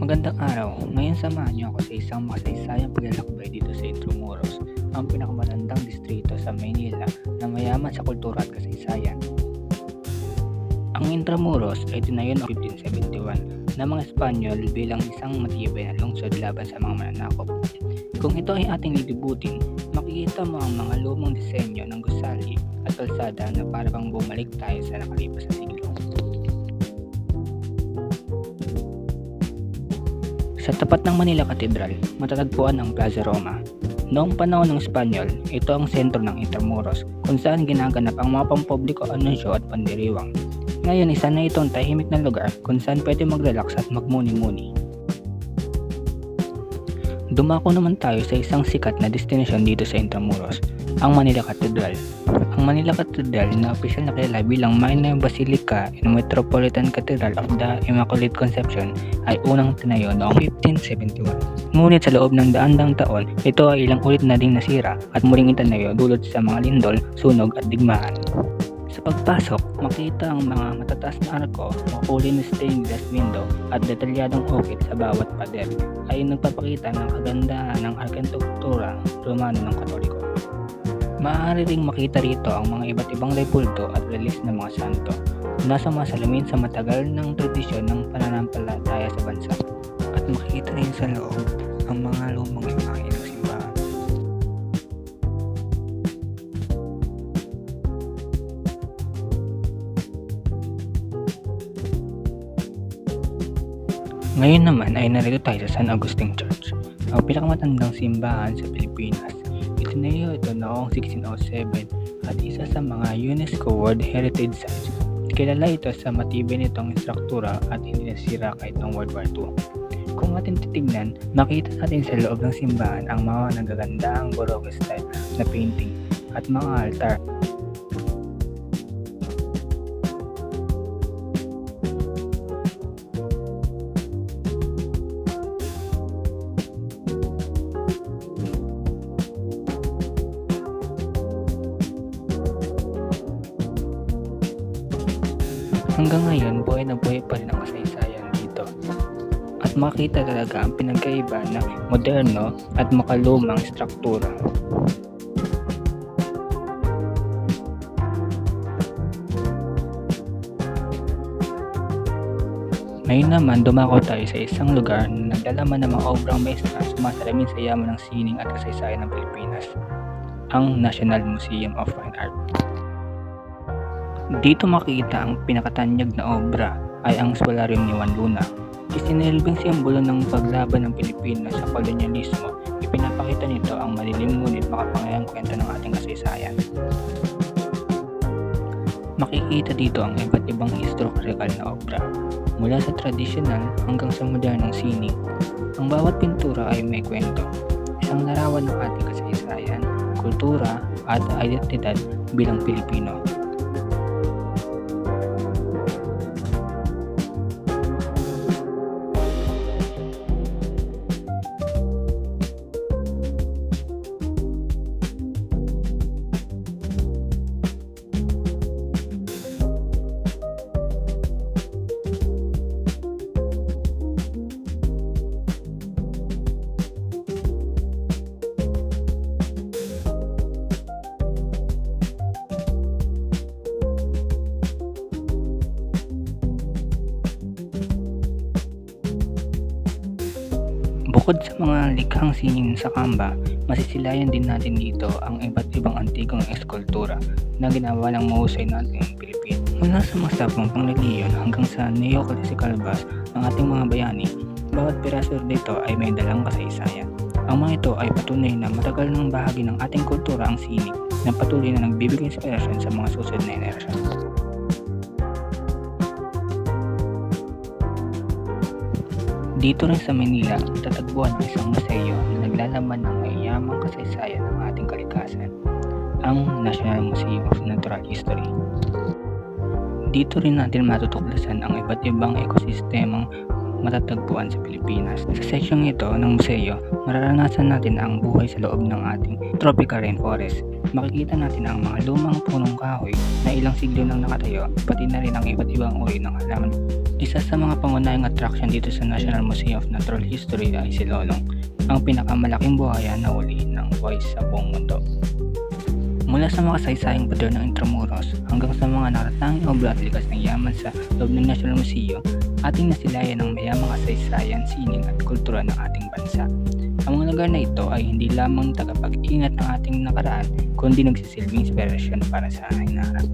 Magandang araw. Ngayon samahan niyo ako sa isang makasaysayang paglalakbay dito sa Intramuros, ang pinakamatandang distrito sa Maynila na mayaman sa kultura at kasaysayan. Ang Intramuros ay tinayo noong 1571 ng mga Espanyol bilang isang matibay na lungsod laban sa mga mananakop. Kung ito ay ating lilibutin, makikita mo ang mga lumang disenyo ng gusali at kalsada na para bang bumalik tayo sa nakalipas na siglo. Sa tapat ng Manila Cathedral, matatagpuan ang Plaza Roma. Noong panahon ng Espanyol, ito ang sentro ng Intramuros kung saan ginaganap ang mga pampubliko anunsyo at pandiriwang. Ngayon isa na itong tahimik na lugar kung saan pwede mag-relax at magmuni-muni. Dumako naman tayo sa isang sikat na destinasyon dito sa Intramuros, ang Manila Cathedral. Ang Manila Cathedral na opisyal na kilala bilang Minor Basilica in Metropolitan Cathedral of the Immaculate Conception ay unang tinayo noong 1571. Ngunit sa loob ng daandang taon, ito ay ilang ulit na ding nasira at muling itanayo dulot sa mga lindol, sunog at digmaan. Sa pagpasok, makita ang mga matataas na arko, makulay na stained glass window at detalyadong okit sa bawat pader ay nagpapakita ng kagandahan ng arkitektura Romano ng Katoliko. Maaari ring makita rito ang mga iba't ibang repulto at relief ng mga santo na sumasalamin sa matagal ng tradisyon ng pananampalataya sa bansa. At makikita rin sa loob ang mga lumang imahe ng simbahan. Ngayon naman ay narito tayo sa San Agustin Church, ang pinakamatandang simbahan sa Pilipinas. Itinayo ito noong 1607 at isa sa mga UNESCO World Heritage Sites. Kilala ito sa matibay nitong struktura at hindi nasira kahit noong World War II. Kung atin titignan, makita natin sa loob ng simbahan ang mga nagagandang Baroque style na painting at mga altar Hanggang ngayon, buhay na buhay pa rin ang kasaysayan dito. At makita talaga ang pinagkaiba ng moderno at makalumang struktura. Ngayon naman, dumako tayo sa isang lugar na naglalaman ng mga obrang maestra sumasalamin sa yaman ng sining at kasaysayan ng Pilipinas, ang National Museum of Fine Art. Dito makikita ang pinakatanyag na obra ay ang Spolarium ni Juan Luna. Isinilbing simbolo ng paglaban ng Pilipinas sa kolonyalismo. Ipinapakita nito ang malilim ngunit makapangayang kwento ng ating kasaysayan. Makikita dito ang iba't ibang historical na obra, mula sa tradisyonal hanggang sa modernong sining. Ang bawat pintura ay may kwento, isang larawan ng ating kasaysayan, kultura at identidad bilang Pilipino. Bukod sa mga likhang sining sa kamba, masisilayan din natin dito ang iba't ibang antigong eskultura na ginawa ng mahusay nating Pilipino. Mula sa mga sapong pangreliyon hanggang sa neoclassical bus ng ating mga bayani, bawat piraso dito ay may dalang kasaysayan. Ang mga ito ay patunay na matagal ng bahagi ng ating kultura ang sining na patuloy na nagbibigay inspirasyon sa mga susunod na henerasyon. Dito rin sa Manila, tatagpuan ang isang museo na naglalaman ng mayayamang kasaysayan ng ating kalikasan, ang National Museum of Natural History. Dito rin natin matutuklasan ang iba't ibang ekosistemang matatagpuan sa Pilipinas. Sa seksyong ito ng museo, mararanasan natin ang buhay sa loob ng ating tropical rainforest. Makikita natin ang mga lumang punong kahoy na ilang siglo nang nakatayo, pati na rin ang iba't ibang uri ng halaman. Isa sa mga pangunahing attraction dito sa National Museum of Natural History ay si Lolong, ang pinakamalaking buhayan na uli ng buhay sa buong mundo. Mula sa mga saysayang pader ng Intramuros hanggang sa mga naratanging obra at likas ng yaman sa loob ng National Museum, ating nasilayan ng mayamang kasaysayan, sining at kultura ng ating bansa. Ang mga lugar na ito ay hindi lamang tagapag-ingat ng ating nakaraan, kundi nagsisilbing inspirasyon para sa hinaharap.